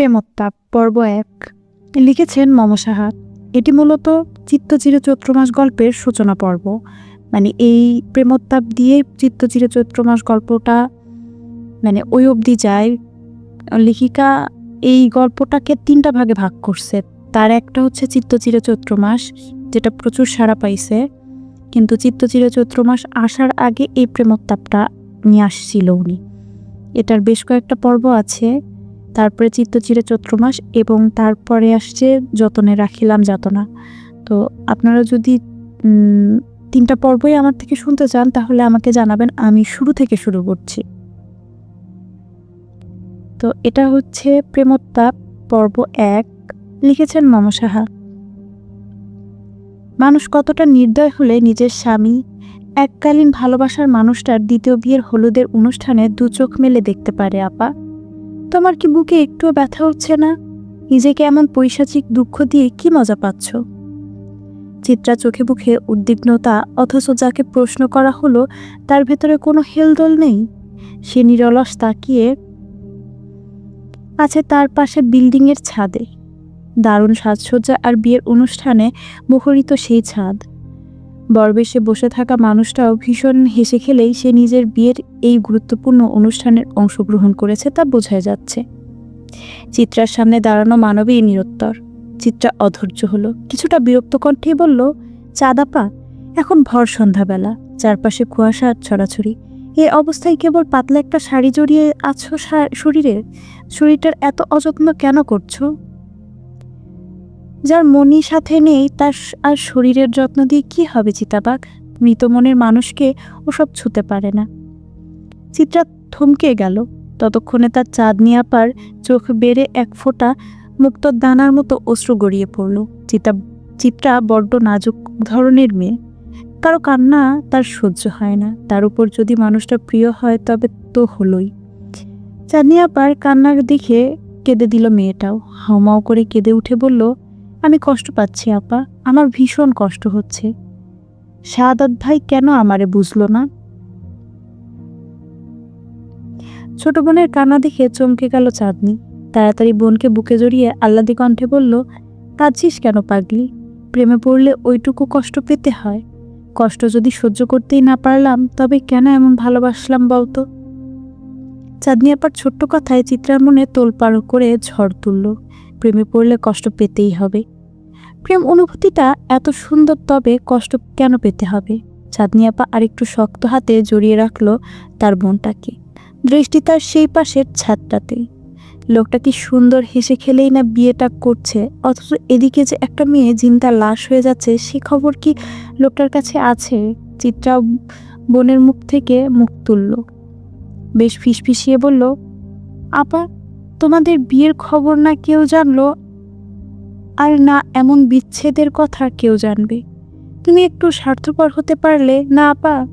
প্রেমোত্তাপ পর্ব এক। লিখেছেন মম সাহা। এটি মূলত চিত্তচিরে চৈত্র মাস গল্পের সূচনা পর্ব। মানে এই প্রেমোত্তাপ দিয়ে চিত্তচিরে চৈত্র মাস গল্পটা মানে ওই অবধি যায়। লেখিকা এই গল্পটাকে তিনটা ভাগে ভাগ করছে। তার একটা হচ্ছে চিত্তচিরে চৈত্র মাস যেটা প্রচুর সাড়া পাইছে। কিন্তু চিত্তচিরে চৈত্র মাস আসার আগে এই প্রেমোত্তাপটা নিয়ে আসছিল উনি। এটার বেশ কয়েকটা পর্ব আছে। তারপরে চিত্তচিরে চৈত্র মাস এবং তারপরে আসছে যতনে রাখিলাম যাতনা। তো আপনারা যদি তিনটা পর্বই আমার থেকে শুনতে চান, তাহলে আমাকে জানাবেন, আমি শুরু থেকে শুরু করছি। তো এটা হচ্ছে প্রেমোত্তাপ, পর্ব এক, লিখেছেন মম সাহা। মানুষ কতটা নির্দয় হলে নিজের স্বামী, এককালীন ভালোবাসার মানুষটার দ্বিতীয় বিয়ের হলুদের অনুষ্ঠানে দু চোখ মেলে দেখতে পারে আপা। তোমার কি বুকে একটুও ব্যথা হচ্ছে না? নিজেকে এমন পৈশাচিক দুঃখ দিয়ে কি মজা পাচ্ছ? চিত্রা চোখে মুখে উদ্বিগ্নতা, অথচ যাকে প্রশ্ন করা হলো, তার ভেতরে কোনো হেলদোল নেই। সে নিরলস তাকিয়ে আছে তার পাশে বিল্ডিংয়ের ছাদে। দারুণ সাজসজ্জা আর বিয়ের অনুষ্ঠানে মুখরিত সেই ছাদ। বরবেশে বসে থাকা মানুষটাও ভীষণ হেসে খেলেই সে নিজের বিয়ের এই গুরুত্বপূর্ণ অনুষ্ঠানের অংশগ্রহণ করেছে তা বোঝাই যাচ্ছে। চিত্রার সামনে দাঁড়ানো মানবী নিরত্তর। চিত্রা অধৈর্য হলো, কিছুটা বিরক্ত কণ্ঠেই বলল, চাঁদাপা, এখন ভর সন্ধ্যাবেলা। চারপাশে কুয়াশা আর ছড়াছড়ি। এ অবস্থায় কেবল পাতলা একটা শাড়ি জড়িয়ে আছো শরীরে শরীরটার এত অযত্ন কেন করছ? যার মনি সাথে নেই, তার আর শরীরের যত্ন দিয়ে কি হবে চিতাবাঘ? মৃত মনের মানুষকে ওসব ছুতে পারে না। চিত্রা থমকে গেল। ততক্ষণে তার চাঁদনি আপার চোখ বেড়ে এক ফোঁটা মুক্ত দানার মতো অশ্রু গড়িয়ে পড়ল। চিতা চিত্রা বড্ড নাজুক ধরনের মেয়ে। কারও কান্না তার সহ্য হয় না। তার উপর যদি মানুষটা প্রিয় হয়, তবে তো হলোই। চাঁদনি আপার কান্নার দিকে কেঁদে দিল মেয়েটাও। হাউমাউ করে কেঁদে উঠে বলল আমি কষ্ট পাচ্ছি, আপা। আমার ভীষণ কষ্ট হচ্ছে। শাহাদাত ভাই কেন আমারে বুঝলো না? ছোট বোনের কান্না দেখে চমকে গেল চাঁদনি। তাড়াতাড়ি বোনকে বুকে জড়িয়ে আহ্লাদি কণ্ঠে বলল, কাঁদছিস কেন পাগলি? প্রেমে পড়লে ওইটুকু কষ্ট পেতে হয়। কষ্ট যদি সহ্য করতেই না পারলাম, তবে কেন এমন ভালোবাসলাম বলতো? চাঁদনি আপার ছোট্ট কথায় চিত্রার মনে তোলপাড় করে ঝড় তুলল। প্রেমে পড়লে কষ্ট পেতেই হবে। প্রেম অনুভূতিটা এত সুন্দর, তবে কষ্ট কেন পেতে হবে? চাঁদনি আপা আরেকটু শক্ত হাতে জড়িয়ে রাখল তার বোনটাকে। দৃষ্টি তার সেই পাশের ছাদটাতে। লোকটা কি সুন্দর হেসে খেলেই না বিয়েটা করছে? অথচ এদিকে যে একটা মেয়ে জিন্তা লাশ হয়ে যাচ্ছে, সে খবর কি লোকটার কাছে আছে? চিত্রা বোনের মুখ থেকে মুখ তুলল। বেশ ফিসফিসিয়ে বলল, আপা তোমাদের বিয়ের খবর না কেউ জানলো? আর না, এমন বিচ্ছেদের কথা কেউ জানবে। তুমি একটু স্বার্থপর হতে পারলে, না আপা?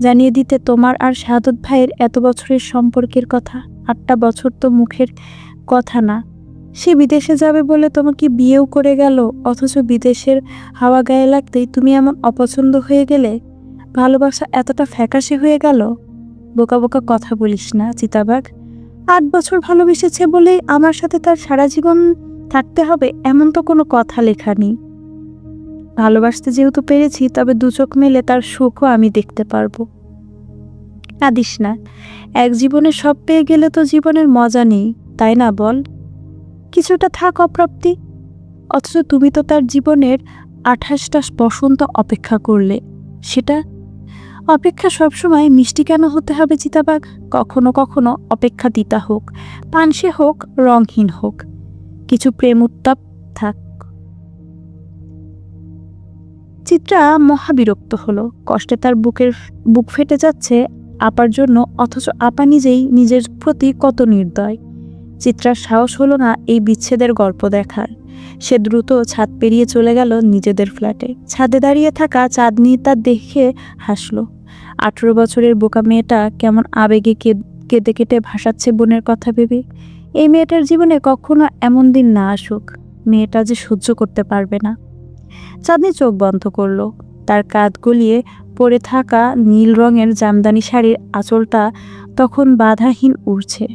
জানিয়ে দিতে তোমার আর শাহাদত ভাইয়ের এত বছরের সম্পর্কের কথা। আটটা বছর তো মুখের কথা না। সে বিদেশে যাবে বলে তোমাকে বিয়েও করে গেল, অথচ বিদেশের হাওয়া গায়ে লাগতেই তুমি এমন অপছন্দ হয়ে গেলে? ভালোবাসা এতটা ফ্যাকাশে হয়ে গেল? বোকা বোকা কথা বলিস না, চিতাবাঘ। আট বছর ভালোবেসেছে বলেই আমার সাথে তার সারা জীবন থাকতে হবে এমন তো কোনো কথা লেখা নেই। ভালোবাসতে যেহেতু পেরেছি, তবে দু চোখ মেলে তার সুখও আমি দেখতে পারব। কাঁদিস না। এক জীবনে সব পেয়ে গেলে তো জীবনের মজা নেই, তাই না বল? কিছুটা থাক অপ্রাপ্তি। অথচ তুমি তো তার জীবনের আঠাশটা বসন্ত অপেক্ষা করলে। সেটা অপেক্ষা সবসময় মিষ্টি কেন হতে হবে চিতাবাঘ? কখনো কখনো অপেক্ষা দিতা হোক, পানসে হোক রংহীন হোক। কিছু প্রেম উত্তাপ থাক। চিত্রা মহাবিরক্ত হলো। কষ্টে তার বুকের, বুক ফেটে যাচ্ছে আপার জন্য, অথচ আপা নিজেই নিজের প্রতি কত নির্দয়। চিত্রার সাহস হলো না এই বিচ্ছেদের গল্প দেখার। সে দ্রুত ছাদ পেরিয়ে চলে গেল নিজেদের ফ্ল্যাটে। ছাদে দাঁড়িয়ে থাকা চাঁদনি তা দেখে হাসলো। আঠেরো বছরের বোকা মেয়েটা কেমন আবেগে কেঁদে কেটে ভাসাচ্ছে বোনের কথা ভেবে? এই মেয়েটার জীবনে কখনো এমন দিন না আসুক, মেয়েটা যে সহ্য করতে পারবে না। চাঁদনি চোখ বন্ধ করল। তার কাঁধ গলিয়ে পরে থাকা নীল রঙের জামদানি শাড়ির আঁচলটা তখন বাধাহীন উড়ছে।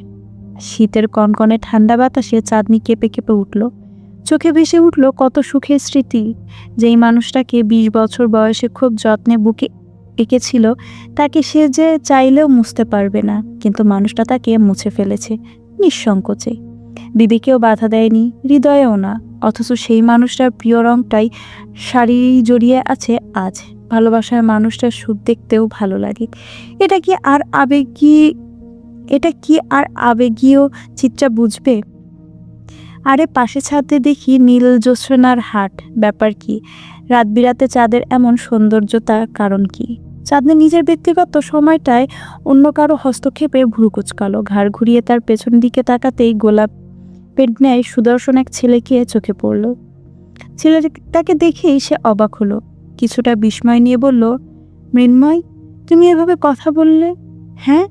শীতের কনকনে ঠান্ডা বাতাসে চাঁদনি কেঁপে কেঁপে উঠল। চোখে ভেসে উঠল কত সুখের স্মৃতি, যেই মানুষটাকে বিশ বছর বয়সে খুব যত্নে বুকে এঁকেছিল তাকে সে যে চাইলেও মুছতে পারবে না, কিন্তু মানুষটা তাকে মুছে ফেলেছে নিঃসংকোচে। বিবেকেও বাধা দেয়নি, হৃদয়েও না, অথচ সেই মানুষটার প্রিয় রংটাই শাড়ি জড়িয়ে আছে আজ। ভালোবাসার মানুষটার সুখ দেখতেও ভালো লাগে। এটা কি আর আবেগী, এটা কি আর আবেগীয় চিত্রা বুঝবে? আরে পাশে ছাদে দেখি নীল জ্যোৎস্নার হাট, ব্যাপার কি? রাত বিরাতে চাঁদের এমন সৌন্দর্যতা কারণ কি? চাঁদনি নিজের ব্যক্তিগত সময়টায় অন্য কারও হস্তক্ষেপে ভুরু কুচকালো। ঘাড় ঘুরিয়ে তার পেছন দিকে তাকাতেই গোলাপ পেট নেয় সুদর্শন এক ছেলেকে চোখে পড়ল। ছেলেটাকে দেখেই সে অবাক হলো। কিছুটা বিস্ময় নিয়ে বলল, মৃন্ময়, তুমি এভাবে কথা বললে হ্যাঁ?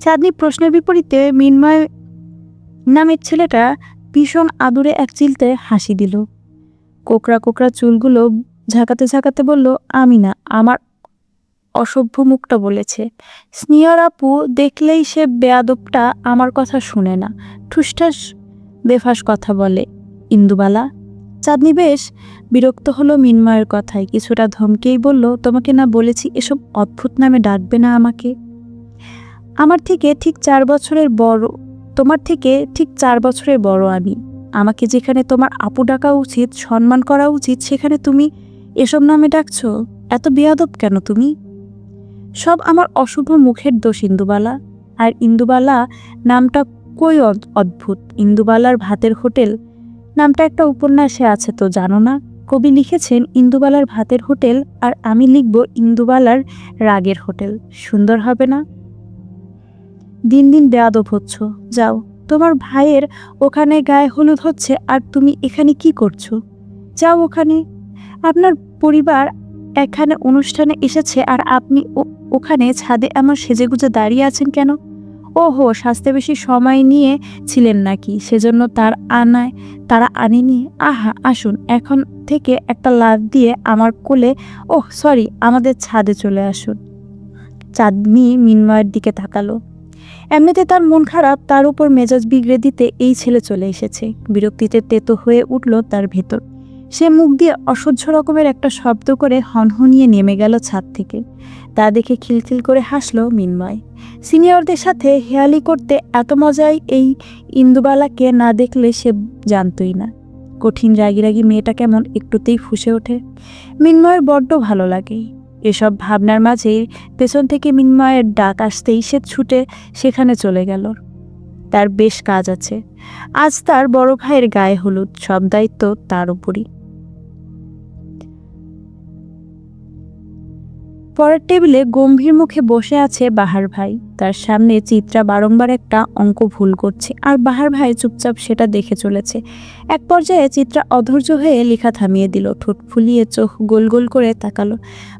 চাঁদনি প্রশ্নের বিপরীতে মৃন্ময় নামের ছেলেটা ভীষণ আদুরে এক চিলতে হাসি দিল। কোকড়া কোকড়া চুলগুলো ঝাঁকাতে ঝাঁকাতে বলল আমি না আমার অসভ্য মুখটা বলেছে। স্নেহর আপু দেখলেই সে বেয়াদবটা আমার কথা শুনে না। ঠুসঠাস বেফাস কথা বলে। ইন্দুবালা, চাঁদনি বেশ বিরক্ত হলো মিনময়ের কথায়। কিছুটা ধমকেই বলল, তোমাকে না বলেছি এসব অদ্ভুত নামে ডাকবে না আমাকে? আমার থেকে ঠিক চার বছরের বড়, তোমার থেকে ঠিক চার বছরের বড় আমি। আমাকে যেখানে তোমার আপু ডাকা উচিত, সম্মান করা উচিত, সেখানে তুমি এসব নামে ডাকছ? এত বেয়াদব কেন তুমি? সব আমার অশুভ মুখের দোষ ইন্দুবালা। আর ইন্দুবালা নামটা কই অদ- অদ্ভুত? ইন্দুবালার ভাতের হোটেল? নামটা একটা উপন্যাসে আছে তো, জানো না? কবি লিখেছেন, ইন্দুবালার ভাতের হোটেল আর আমি লিখব ইন্দুবালার রাগের হোটেল। সুন্দর হবে না? দিন দিন বেয়াদব হচ্ছ। যাও, তোমার ভাইয়ের ওখানে গায়ে হলুদ হচ্ছে, আর তুমি এখানে কি করছ? যাও ওখানে। আপনার পরিবার এখানে অনুষ্ঠানে এসেছে আর আপনি ওখানে ছাদে এমন সেজেগুজে দাঁড়িয়ে আছেন কেন? ওহো সাজতে বেশি সময় নিয়ে ছিলেন নাকি? সেজন্য তার আনায়, তারা আনেনি আহা, আসুন, এখন থেকে একটা লাভ দিয়ে আমার কোলে, ওহ, সরি, আমাদের ছাদে চলে আসুন। চাঁদনি মিনময়ের দিকে তাকালো। এমনিতে তার মন খারাপ, তার উপর মেজাজ বিগড়ে দিতে এই ছেলে চলে এসেছে। বিরক্তিতে তেতো হয়ে উঠল তার ভেতর। সে মুখ দিয়ে অসহ্য রকমের একটা শব্দ করে হনহনিয়ে নেমে গেল ছাদ থেকে। তা দেখে খিলখিল করে হাসল মিনময়। সিনিয়রদের সাথে হেয়ালি করতে এত মজাই এই ইন্দুবালাকে না দেখলে সে জানতই না। কঠিন রাগি রাগি মেয়েটা কেমন একটুতেই ফুসে ওঠে। মিনময়ের বড্ড ভালো লাগে। এসব ভাবনার মাঝেই পেছন থেকে মিনময়ের ডাক আসতেই সে ছুটে সেখানে চলে গেল। তার বেশ কাজ আছে। আজ তার বড় ভাইয়ের গায়ে হলুদ, সব দায়িত্ব তার উপরই। পরের টেবিলে গম্ভীর মুখে বসে আছে বাহার ভাই। তার সামনে চিত্রা বারংবার একটা অঙ্ক ভুল করছে আর বাহার ভাই চুপচাপ সেটা দেখে চলেছে। এক পর্যায়ে চিত্রা অধৈর্য হয়ে লেখা থামিয়ে দিল, ঠোঁট ফুলিয়ে চোখ গোল গোল করে তাকালো।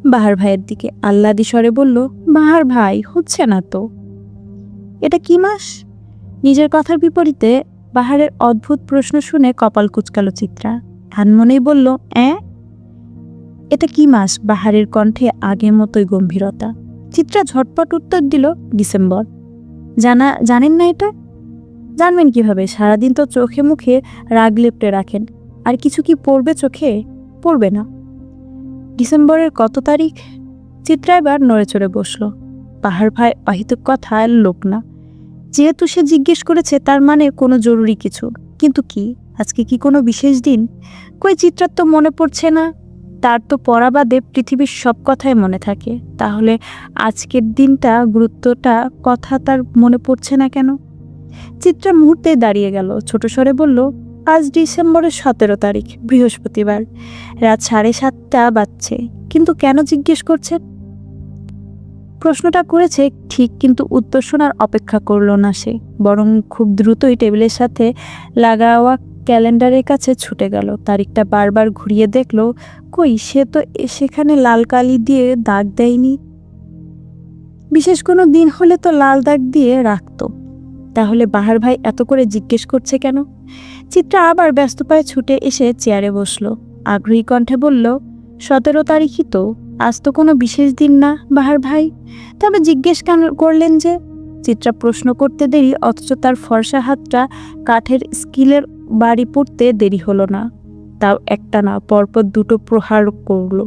বাহার ভাইয়ের দিকে আল্লাদি স্বরে বলল, বাহার ভাই, হচ্ছে না তো? এটা কি মাস? নিজের কথার বিপরীতে বাহারের অদ্ভুত প্রশ্ন শুনে কপাল কুচকালো চিত্রা। আনমনেই বলল, অ্যাঁ? এটা কি মাস বাহারের কণ্ঠে আগের মতোই গম্ভীরতা? চিত্রা ঝটপট উত্তর দিল, ডিসেম্বর। জানা, জানেন না এটা? জানবেন কীভাবে? সারাদিন তো চোখে মুখে রাগ লেপটে রাখেন। আর কিছু কি পড়বে চোখে? পড়বে না। ডিসেম্বরের কত তারিখ? চিত্রা এবার নড়ে চড়ে বসল। পাহাড় ভাই, অহিতুক কথা লোক না। যেহেতু সে জিজ্ঞেস করেছে, তার মানে কোনো জরুরি কিছু। কিন্তু কি? আজকে কি কোনো বিশেষ দিন? কই চিত্রার তো মনে পড়ছে না। তার তো পড়া বাদে পৃথিবীর সব কথাই মনে থাকে। তাহলে আজকের দিনটা গুরুত্বটা কথা তার মনে পড়ছে না কেন? চিত্রা মুহূর্তে দাঁড়িয়ে গেল। ছোট স্বরে বলল, আজ ডিসেম্বরের সতেরো তারিখ, বৃহস্পতিবার। রাত সাড়ে সাতটা বাজছে। কিন্তু কেন জিজ্ঞেস করছেন? প্রশ্নটা করেছে ঠিক কিন্তু উত্তর শোনার অপেক্ষা করল না সে। বরং খুব দ্রুতই টেবিলের সাথে লাগাওয়া ক্যালেন্ডারের কাছে ছুটে গেল। তারিখটা বারবার ঘুরিয়ে দেখল, কই, সে তো সেখানে লাল কালি দিয়ে দাগ দেয়নি। বিশেষ কোনো দিন হলে তো লাল দাগ দিয়ে রাখতো। তাহলে বাহার ভাই এত করে জিজ্ঞেস করছে কেন? চিত্রা আবার ব্যস্ত পায়ে ছুটে এসে চেয়ারে বসল। আগ্রহী কণ্ঠে বলল, সতেরো তারিখই তো, আজ তো কোনো বিশেষ দিন না, বাহার ভাই। তবে জিজ্ঞেস কেন করলেন যে? চিত্রা প্রশ্ন করতে দেরি, অথচ তার ফর্সা হাতটা কাঠের স্কিলের বাড়ি পড়তে দেরি হলো না। তাও একটা না পরপর দুটো প্রহার করল।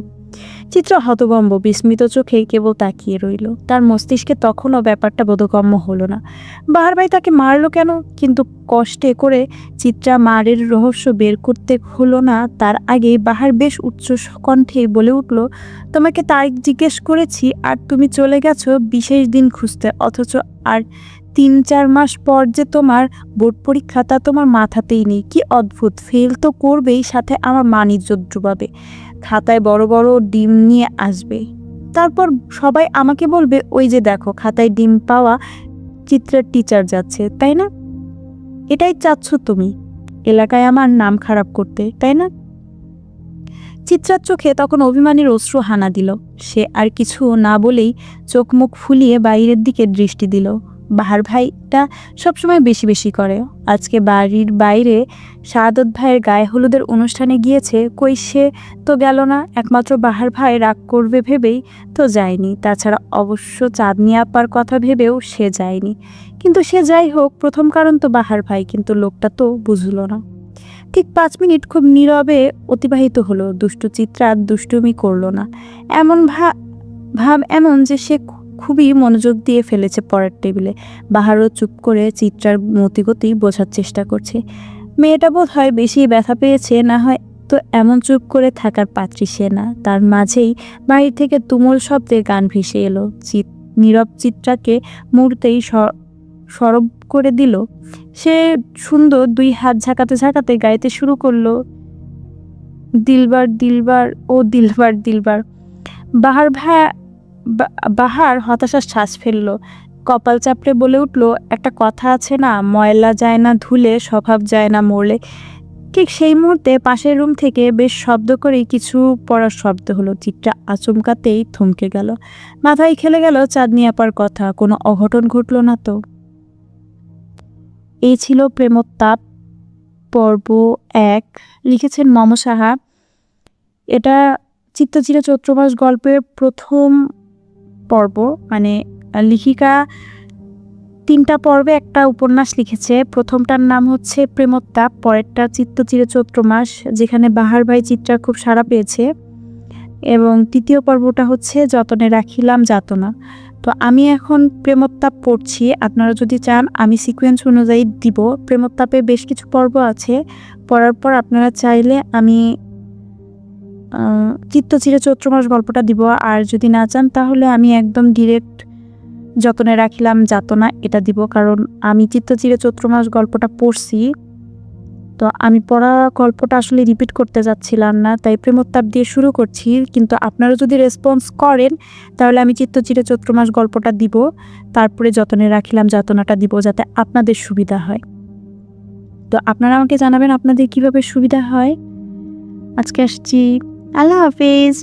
চিত্র হতবম্ব বিস্মিত চোখে কেবল তাকিয়ে রইল। তার মস্তিষ্কে তখনও ব্যাপারটা বোধগম্য হলো না। বাহার ভাই তাকে মারলো কেন? কিন্তু কষ্টে করে চিত্রা মারের রহস্য বের করতে হলো না। তার আগেই বাহার বেশ উচ্চ কণ্ঠে বলে উঠল, তোমাকে তারিখ জিজ্ঞেস করেছি, আর তুমি চলে গেছো বিশেষ দিন খুঁজতে, অথচ আর তিন চার মাস পর যে তোমার বোর্ড পরীক্ষা, তা তোমার মাথাতেই নেই। কি অদ্ভুত! ফেল তো করবেই, সাথে আমার মানিজ্য ডুবাবে। খাতায় বড় বড় ডিম নিয়ে আসবে। তারপর সবাই আমাকে বলবে, ওই যে দেখো, খাতায় ডিম পাওয়া চিত্রের টিচার যাচ্ছে, তাই না? এটাই চাচ্ছ তুমি, এলাকায় আমার নাম খারাপ করতে, তাই না? চিত্রার চোখে তখন অভিমানীর অশ্রু হানা দিল। সে আর কিছু না বলেই চোখ মুখ ফুলিয়ে বাইরের দিকে দৃষ্টি দিল। বাহার ভাইটা সবসময় বেশি বেশি করে। আজকে বাড়ির বাইরে শাহাদত ভাইয়ের গায়ে হলুদের অনুষ্ঠানে গিয়েছে, কই সে তো গেল না। একমাত্র বাহার ভাই রাগ করবে ভেবেই তো যায়নি। তাছাড়া অবশ্য চাঁদনি আপার কথা ভেবেও সে যায়নি। কিন্তু সে যাই হোক, প্রথম কারণ তো বাহার ভাই, কিন্তু লোকটা তো বুঝলো না। ঠিক পাঁচ মিনিট খুব নীরবে অতিবাহিত হলো। দুষ্টু চিত্রা দুষ্টুমি করল না। এমন ভা, ভাব এমন যে সে খুবই মনোযোগ দিয়ে ফেলেছে পরের টেবিলে। বাহারও চুপ করে চিত্রার মতিগতি বোঝার চেষ্টা করছে। মেয়েটা বোধ হয় বেশি ব্যথা পেয়েছে, না হয় তো এমন চুপ করে থাকার পাত্রী সে না। তার মাঝেই বাড়ি থেকে তুমুল শব্দে গান ভেসে এলো। চিত নীরব চিত্রাকে মুহূর্তেই সরব করে দিল। সে সুন্দর দুই হাত ঝাঁকাতে ঝাঁকাতে গাইতে শুরু করল, দিলবার দিলবার, ও দিলবার দিলবার। বাহার ভাই বা- বাহার হতাশার শ্বাস ফেলল। কপাল চাপড়ে বলে উঠল, একটা কথা আছে না, ময়লা যায় না, ধুলে স্বভাব যায় না মরলে। ঠিক সেই মুহূর্তে পাশের রুম থেকে বেশ শব্দ করেই কিছু পড়ার শব্দ হলো। চিত্রা আচমকাতেই থমকে গেল। মাথায় খেলে গেল চাঁদনি আপার কথা, কোনো অঘটন ঘটলো না তো। এই ছিল প্রেমোত্তাপ, পর্ব এক। লিখেছেন মম সাহা। এটা চিত্তচিরা চৈত্র মাস গল্পের প্রথম পর্ব মানে লিখিকা তিনটা পর্বে একটা উপন্যাস লিখেছে। প্রথমটার নাম হচ্ছে প্রেমোত্তাপ, পরেরটা চিত্তচিরে চৈত্র মাস যেখানে বাহার ভাই চিত্রা খুব সাড়া পেয়েছে। এবং তৃতীয় পর্বটা হচ্ছে যতনে রাখিলাম যাতনা। তো আমি এখন প্রেমোত্তাপ পড়ছি, আপনারা যদি চান, আমি সিকোয়েন্স অনুযায়ী দিব। প্রেমোত্তাপে বেশ কিছু পর্ব আছে, পড়ার পর আপনারা চাইলে আমি আহ, চিত্তচিরে চৈত্র মাস গল্পটা দিব। আর যদি না চান তাহলে আমি একদম ডিরেক্ট যতনে রাখিলাম যাতনা এটা দিব। কারণ আমি চিত্ত চিরে চৈত্র মাস গল্পটা পড়ছি। তো আমি পড়া গল্পটা আসলে রিপিট করতে যাচ্ছিলাম না তাই প্রেমোত্তাপ দিয়ে শুরু করছি। কিন্তু আপনারা যদি রেসপন্স করেন তাহলে আমি চিত্তচিরে চৈত্র মাস গল্পটা দিব। তারপরে যতনে রাখিলাম যাতনাটা দিব যাতে আপনাদের সুবিধা হয়। তো আপনারা আমাকে জানাবেন আপনাদের কীভাবে সুবিধা হয়। আজকে আসছি। আল্লাহ হাফেজ।